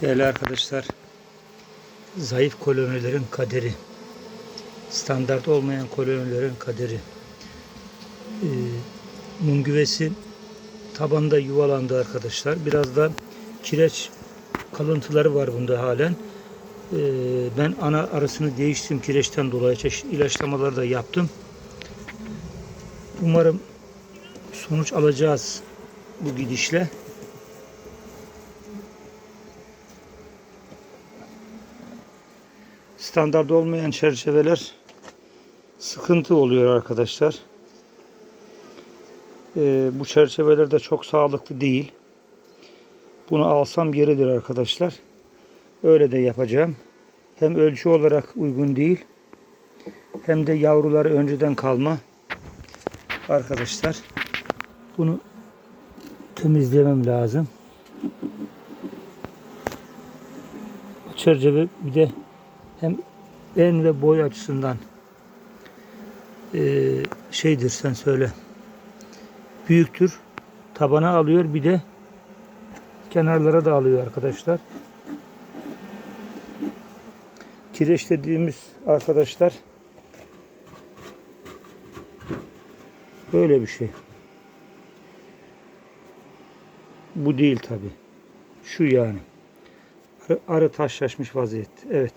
Değerli arkadaşlar, zayıf kolonilerin kaderi, standart olmayan kolonilerin kaderi. Ee, mum güvesi tabanda yuvalandı arkadaşlar. Biraz da kireç kalıntıları var bunda halen. Ee, ben ana arasını değiştim kireçten dolayı çeşitli ilaçlamaları da yaptım. Umarım sonuç alacağız bu gidişle. Standart olmayan çerçeveler sıkıntı oluyor arkadaşlar. Ee, bu çerçeveler de çok sağlıklı değil. Bunu alsam yeridir arkadaşlar. Öyle de yapacağım. Hem ölçü olarak uygun değil. Hem de yavruları önceden kalma. Arkadaşlar bunu temizlemem lazım. Bu çerçeve bir de hem en ve boy açısından eee, şeydir sen söyle büyüktür. Tabana alıyor bir de kenarlara da alıyor arkadaşlar. Kireç dediğimiz arkadaşlar böyle bir şey. Bu değil tabi. Şu yani. Arı taşlaşmış vaziyette. Evet.